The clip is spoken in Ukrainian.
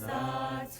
Gracias.